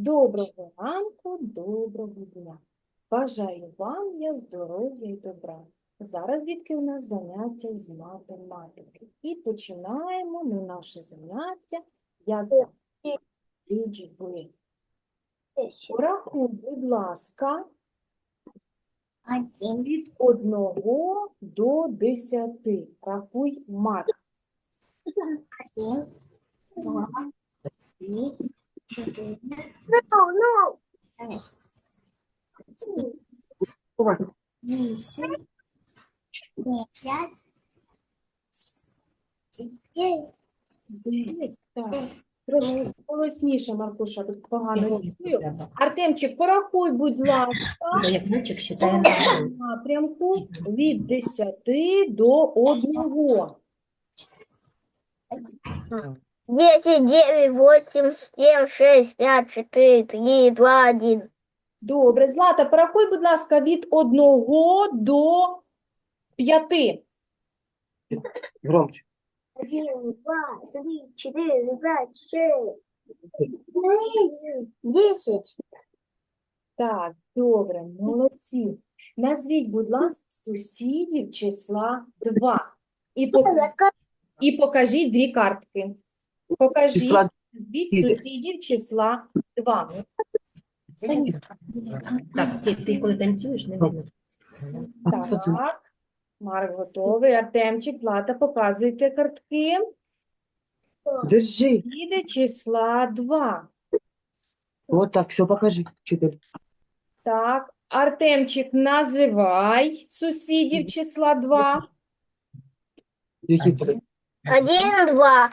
Доброго ранку, доброго дня. Бажаю вам я здоров'я і добра. Зараз, дітки, у нас заняття з математики. І починаємо ми наше заняття як лічби. Порахуй, будь ласка, від 1 до 10. Рахуй мат. один, два, три, четыре, пять, восемь, девять, девять, Так, трошки голосніше, Маркуша, тут погано чую. Артемчик, порахуй, будь ласка. Мальчик напрямку від 10 до 1. Десять, девять, восемь, семь, шесть, пять, четыре, три, два, один. Добре, Злата, порахуй, будь ласка, від 1 до 5. Громче. Один, два, три, четыре, пять, шесть, семь, десять. Так, добре, молодці. Назвіть, будь ласка, сусідів числа 2. І, пок- і покажіть дві картки. Покажіть Числа Іде. сусідів числа 2. Так, ти, ти коли танцюєш, не видно. Так, Марк готовий. Артемчик, Злата, показуйте картки. Держи. Іде числа 2. Вот так, все покажи. Четыре. Так, Артемчик, називай сусідів числа 2. Які три? Один, два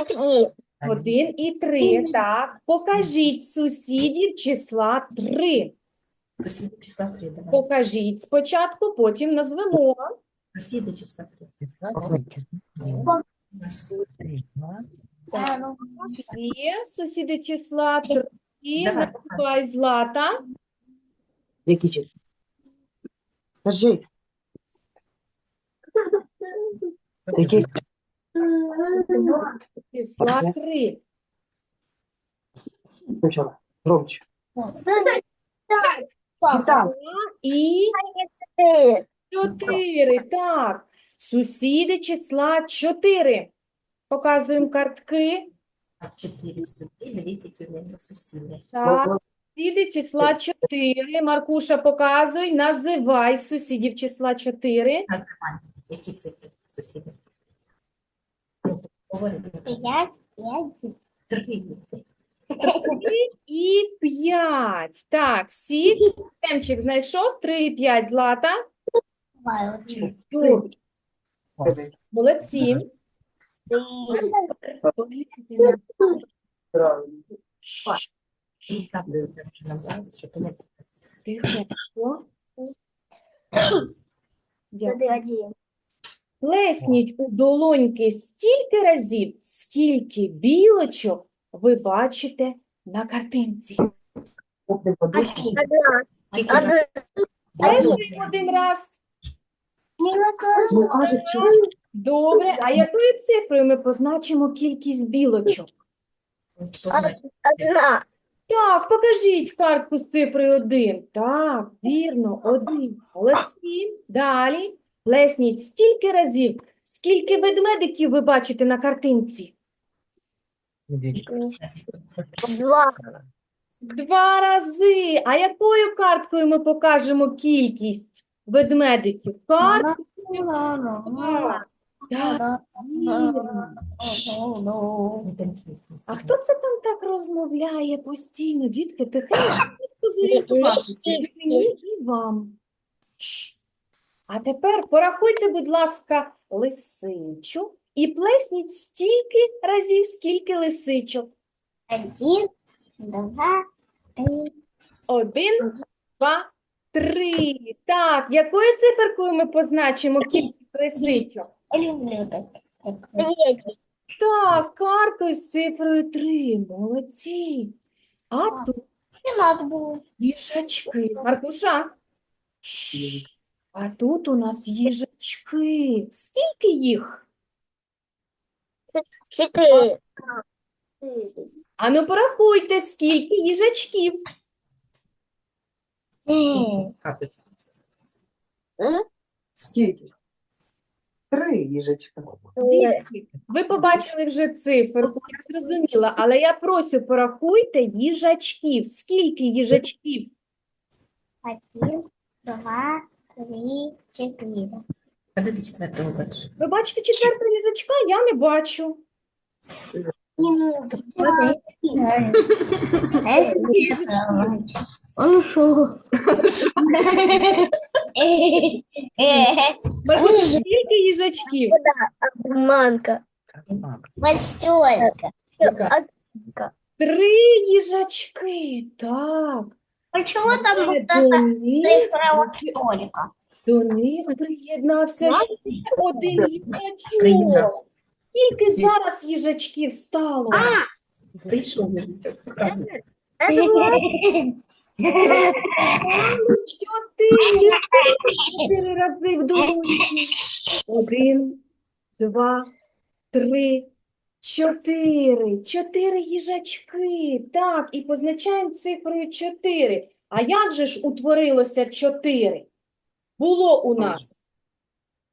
и три. Один і три. Так, покажіть сусідів числа 3. Сусіди числа 3, давай. Покажіть спочатку, потім назвемо. Сусіди числа 3. Є сусіди числа 3. Давай. Називай Злата. Які числа? Кажи. Які? Числа 3. Спочатку. Громче. Так. І Четыре. 4. Так. Сусіди числа 4. Показуємо картки. Так, сусіди, 10 одного сусіда. Так. Сусіди числа 4. Маркуша, показуй. Називай сусідів числа 4. Називай, які цифри сусіди? Говори. пять, пять, Три. І 5. Так, всі. Темчик знайшов. 3 і 5. Злата. один, Молодці. Дякую. Один. Плесніть у долоньки стільки разів, скільки білочок ви бачите на картинці. Тільки Один. Один раз. Ну, каже, що? Добре. А якою цифрою ми позначимо кількість білочок? Одна. Так, покажіть картку з цифрою 1. Так, вірно, один. Молодці. Далі. Плесніть стільки разів, скільки ведмедиків ви бачите на картинці. Два. Два рази. А якою карткою ми покажемо кількість ведмедиків? Карткою. Так, вірно. А хто це там так розмовляє постійно? Дітки, тихенько, зорієнтуватися. І мені, і вам. Шш. А тепер порахуйте, будь ласка, лисичу і плесніть стільки разів, скільки лисичок. один, два, три, Один, два, три. Так, якою циферкою ми позначимо кількість лисичок? так. Карткою з цифрою три. Молодці. А тут было. Маркуша. Шш. А тут у нас їжачки. Скільки їх? Четыре. Ану, порахуйте, скільки їжачків. Скільки? Три їжачка. Дітки, ви побачили вже циферку, я зрозуміла, але я просю, порахуйте їжачків. Скільки їжачків? Один, два, три. А ти четвертого бачиш? Ви бачите четвертого їжачка? Я не бачу. Он ушел. Маркуша, скільки їжачків? Манка. Вот столько. Три їжачки. Так. Почему там вот эта цифра столько? до них приєднався ще один їжачок. Скільки зараз їжачків стало? Прийшов. Показуй. Чотири. Чотири рази в дорозі. Один, два, три, чотири. Чотири їжачки. Так, і позначаємо цифрою чотири. А як же ж утворилося чотири? Було у нас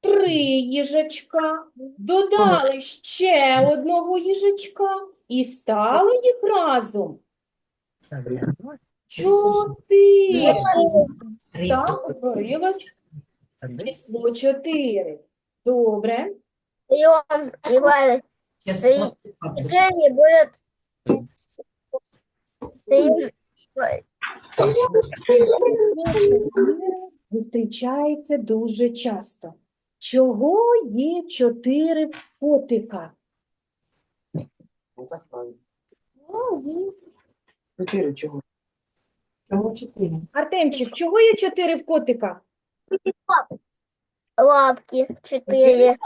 три їжачка, додали ще одного їжачка і стало їх разом чотири. Так, утворилось число чотири. Добре. Прием хлопчик бабусі. Четыре будет. Зустрічається дуже часто. Чого є чотири в котика? Чотири чого? Чого чотири? Артемчик, чого є чотири в котика? Лапки. Четыре.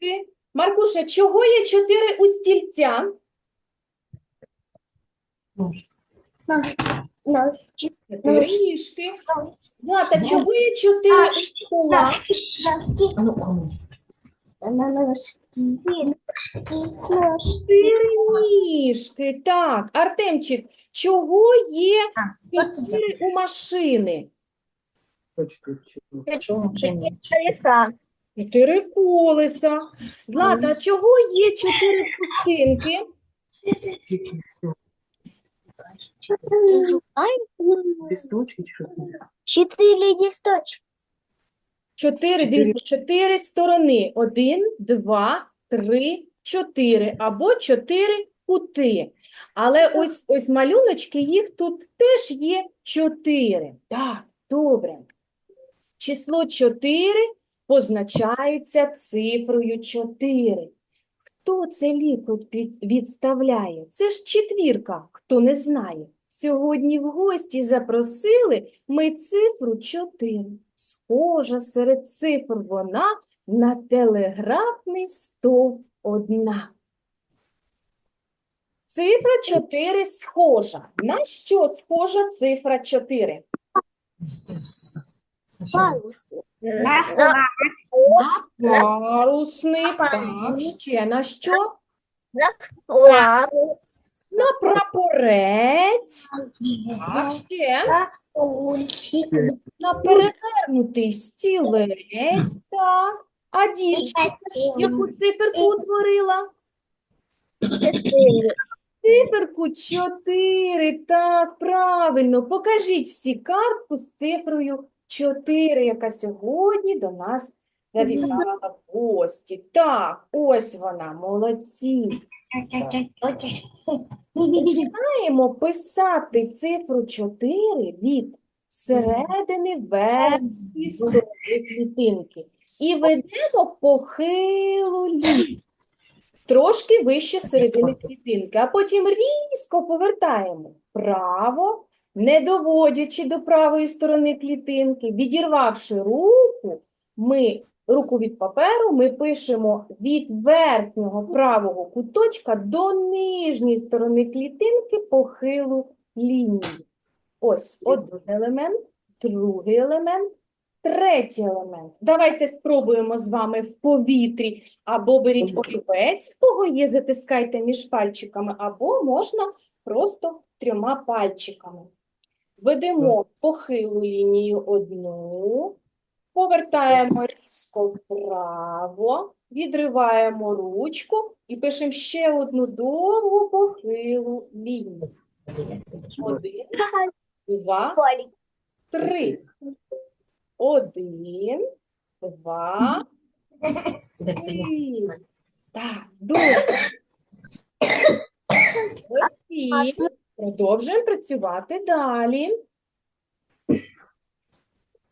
Ти? Маркуша, чого є чотири у стільця? Ніжки. Злата, чого є чотири у стола? Чотири ніжки. Так, Артемчик, чого є чотири у машини? Чотири? Колеса. Чотири колеса. Злата, чого є чотири пустинки? Листочки чи що? Четыре листочка. Чотири, Чотири. дивіться, чотири сторони. Один, два, три, чотири. Або чотири кути. Але ось, ось малюночки, їх тут теж є чотири. Так, добре. Число чотири позначається цифрою чотири. Хто це літо відставляє? Це ж четвірка, хто не знає. Сьогодні в гості запросили ми цифру 4. Схожа серед цифр вона на телеграфний стовп одна. Цифра 4 схожа. На що схожа цифра 4? На. Так, ще на що? Лапы. На прапорець. Так, ще. стульчик. На перевернутий стілець. Так. А дівчинка яку циферку утворила? Циферку 4. Так, правильно. Покажіть всі картку з цифрою 4, яка сьогодні до нас завітала в гості. Так, ось вона, молодці. Починаємо писати цифру 4 від середини верхньої сторони клітинки. І ведемо похилу. Трошки вище середини клітинки, а потім різко повертаємо вправо, не доводячи до правої сторони клітинки, відірвавши руку, ми руку від паперу, ми пишемо від верхнього правого куточка до нижньої сторони клітинки похилу лінію. Ось один елемент, другий елемент, третій елемент. Давайте спробуємо з вами в повітрі. Або беріть олівець, кого є, затискайте між пальчиками, або можна просто трьома пальчиками. Ведемо похилу лінію одну, повертаємо різко вправо, відриваємо ручку і пишемо ще одну довгу похилу лінію. Один, два, три. Один, два, три. Так, добре. Молодці. Продовжуємо працювати далі.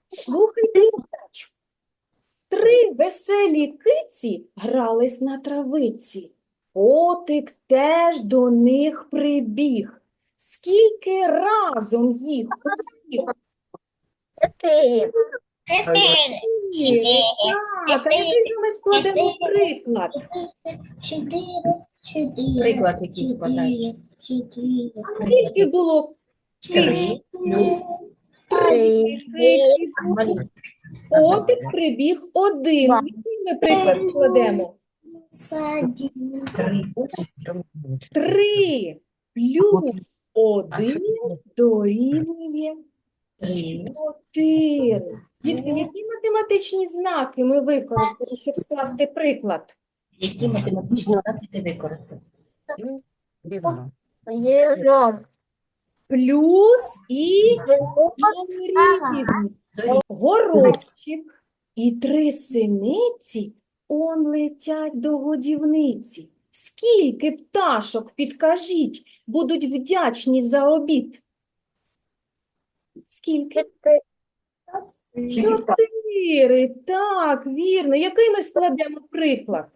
Слухайте задачу. Три веселі киці грались на травиці. Котик теж до них прибіг. Скільки разом їх усіх Чотири. Чотири. Так, а який же ми складемо приклад? Чотири. Приклад, який складається. Чотири. Скільки було Три три. Котик прибіг один. Який ми приклад. Три. Три плюс один дорівнює чотири. Які математичні знаки ми використали, щоб скласти приклад? Які математичні знаки ти використав? Єжом. Плюс і дорівнює. Горошик і три синиці он летять до годівниці. Скільки пташок, підкажіть, будуть вдячні за обід? Скільки? Чотири. Так, вірно. Який ми складемо приклад?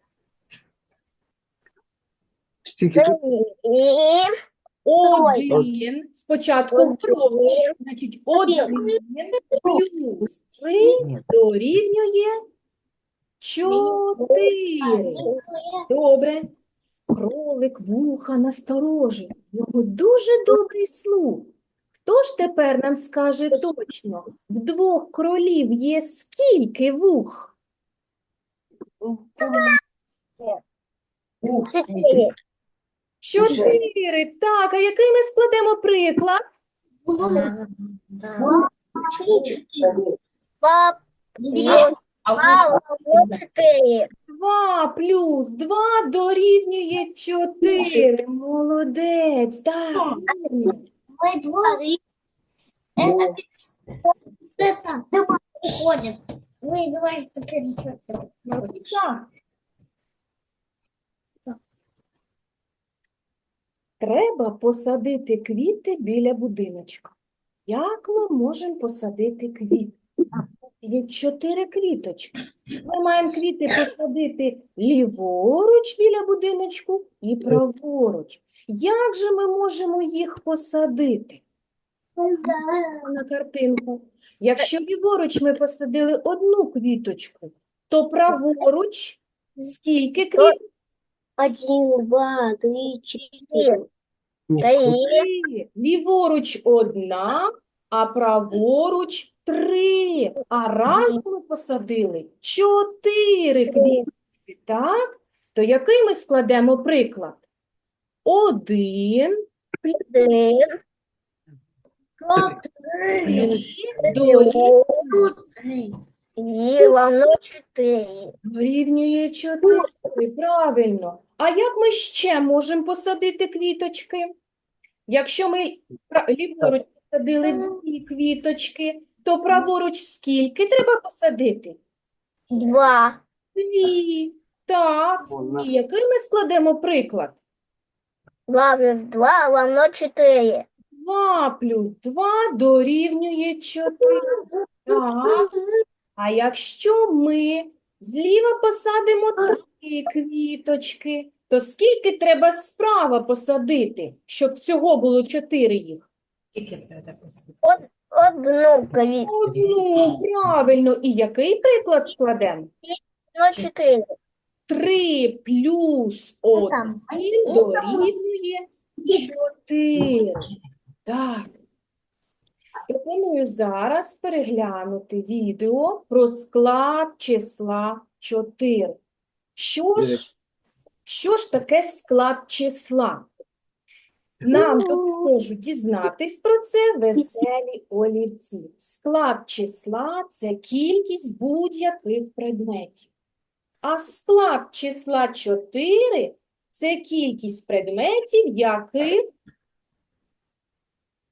Стільки тут? Один. Спочатку бровч. Значить, один плюс три дорівнює чотири. Добре. Кролик вуха насторожив. Його дуже добрий слух. Хто ж тепер нам скаже точно, в двох кролів є скільки вух? чотири. Чотири. Так, а який ми складемо приклад? Два плюс А два равно чотири. Два плюс два дорівнює чотири. Молодець. Так, вірно. Мы двое. Это это дома приходят. Мы говорим, что пересадка. Так. Треба посадити квіти біля будиночка. Як ми можемо посадити квіти? Є чотири квіточки. Ми маємо квіти посадити ліворуч біля будиночку і праворуч. Як же ми можемо їх посадити? на картинку. Якщо ліворуч ми посадили одну квіточку, то праворуч скільки квіток? Один, два, три, четыре. Ні, Три. Три. Ліворуч одна, а праворуч три. А разом ми посадили чотири квітки, так? То який ми складемо приклад? Один Один. дорівнює Равно чотири. Дорівнює 4. Правильно. А як ми ще можемо посадити квіточки? Якщо ми ліворуч посадили дві квіточки, то праворуч скільки треба посадити? Два. Дві. Так. І який ми складемо приклад? Два плюс два равно чотири. 2 плюс 2 дорівнює 4. Так. А якщо ми зліва посадимо три квіточки, то скільки треба справа посадити, щоб всього було чотири їх? Одну квітку. Одну, правильно. І який приклад складемо? Равно чотири. 3 плюс 1 дорівнює 4. Так. Пропоную зараз переглянути відео про склад числа 4. Що ж, що ж таке склад числа? Нам допоможуть дізнатись про це веселі олівці. Склад числа – це кількість будь-яких предметів. А склад числа 4 – це кількість предметів, яких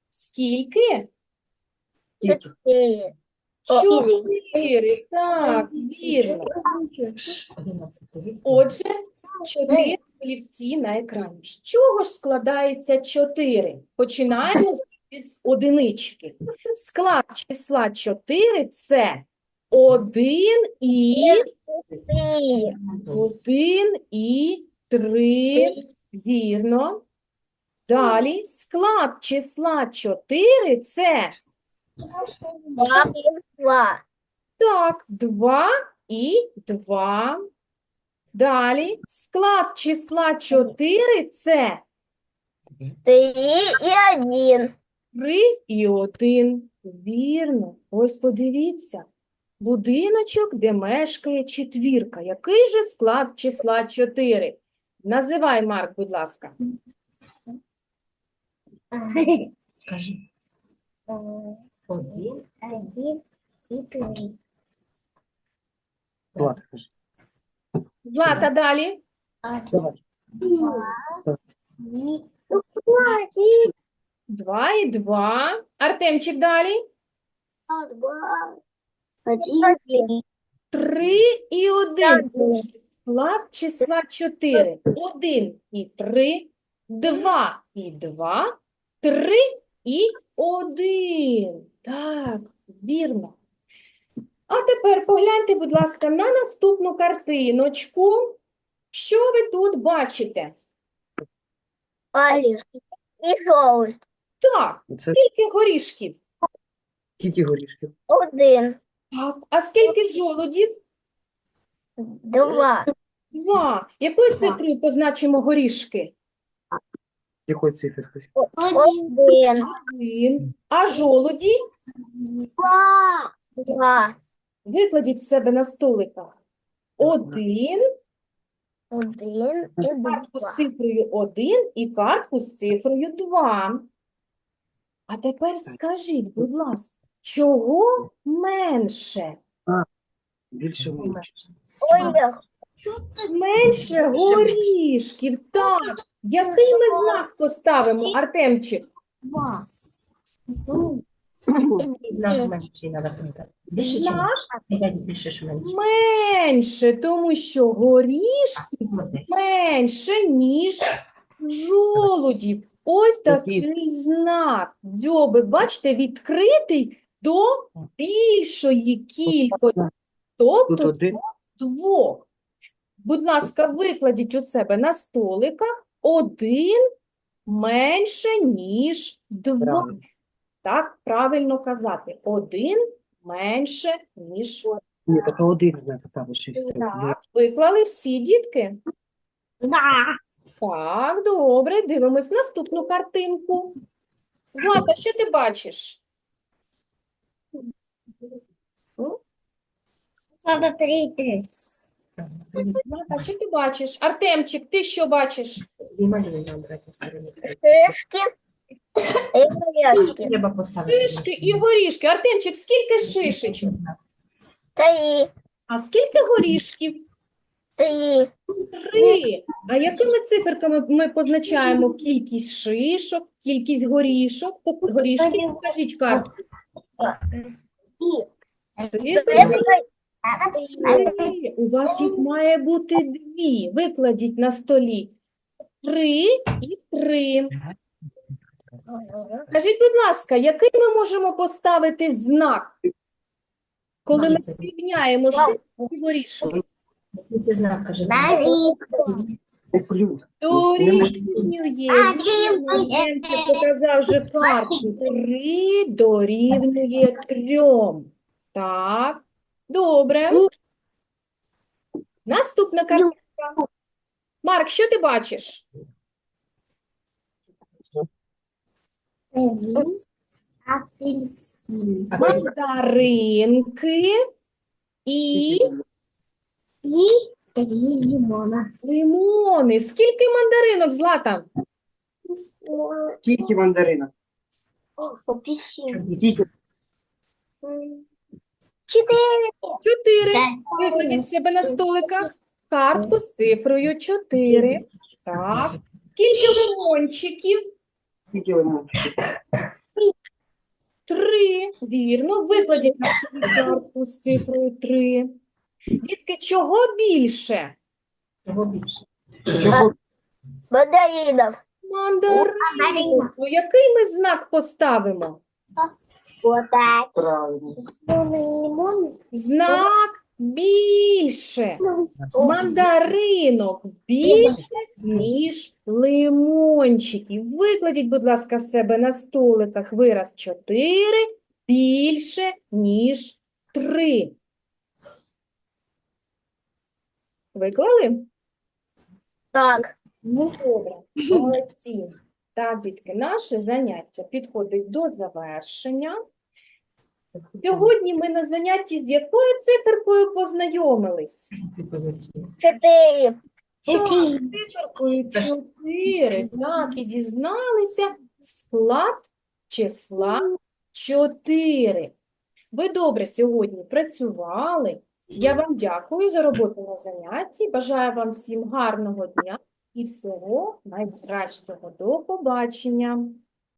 скільки? Четыре. Чотири. Так, вірно. Отже, чотири олівці на екрані. З чого ж складається чотири? Починаємо з- одинички. Склад числа 4 – це 1 і Три. 1 і 3. Вірно. Далі склад числа 4 – це Два плюс два. так, 2 і 2. Далі склад числа 4 – це Три и один. 3 і 1. Вірно. Ось подивіться. Будиночок, де мешкає четвірка. Який же склад числа 4? Називай, Марк, будь ласка. Кажи. Один. Один и три. Влад, кажи. Злата, далі. Давай. Три. Один. 2 і 2. Артемчик далі. Два. Один. Три. і 1. Склад числа 4. 1 і 3. 2 і 2. 3 і 1. Так, вірно. А тепер погляньте, будь ласка, на наступну картиночку. Що ви тут бачите? Олив. И соус. Так, Це скільки горішків? скільки горішків? Один. Так, а скільки жолудів? Два. Два. Якою цифрою позначимо горішки? Якої циферки? Один. Один. А жолуді? Два. Два. Викладіть в себе на столиках. Один, Один и картку з цифрою 1 і картку з цифрою 2. А тепер скажіть, будь ласка, чого менше? Більше менше. Менше горішків. Так. Який ми знак поставимо, Артемчик? Два. Знак менший треба подати. Більше чи менше? Більше чи менше? менше, тому що горішки менше, ніж жолудів. Ось Такий знак. Дзьобик, бачите, відкритий до більшої кількості, Тут тобто один. двох. Будь ласка, викладіть у себе на столиках один менше, ніж два. Правильно. Так, правильно казати. Один менше, ніж Ні, так один знак ставиш. і все. Так, виклали всі дітки? Да. Так, добре, дивимось наступну картинку. Злата, що ти бачиш? Надо три, три. Що ти бачиш? Артемчик, ти що бачиш? І малюй на обратній стороні. Шишки и горячки. Треба поставити. Шишки і горішки. Артемчик, скільки шишечок? Три. А скільки горішків? Три. Три. А якими циферками ми позначаємо кількість шишок, кількість горішок? Горішки, покажіть карту. Цифри У вас їх має бути дві. Викладіть на столі. Три і три. Скажіть, будь ласка, який ми можемо поставити знак, коли ми зрівняємо горішок? Який Це знак, каже. Дорівнює. Євгенчик показав вже карту. Три дорівнює трьом. Так, добре. Наступна картинка. Марк, що ти бачиш? Апельсин. Мандаринки і И три лимона. лимони. Скільки мандаринок, Злата? Скільки мандаринок? Апельсин. Скільки? Чотири. Викладіть в себе на столиках картку з цифрою 4. Так. Скільки лимончиків? Скільки лимончиків? Три. Вірно. Викладіть на картку з цифрою 3. Дітки, чого більше? Чого більше? Чого? Мандаринов. Який ми знак поставимо? Вот так. Правильно. Лимон. Знак більше. Мандаринок більше, ніж лимончиків. Викладіть, будь ласка, в себе на столиках вираз 4 більше, ніж 3. Виклали? Так. Ну, добре, молодці. Так, дітки, наше заняття підходить до завершення. Сьогодні ми на занятті з якою циферкою познайомились? Так, з циферкою 4. Так, і дізналися склад числа 4. Ви добре сьогодні працювали. Я вам дякую за роботу на занятті. Бажаю вам всім гарного дня і всього найкращого. До побачення.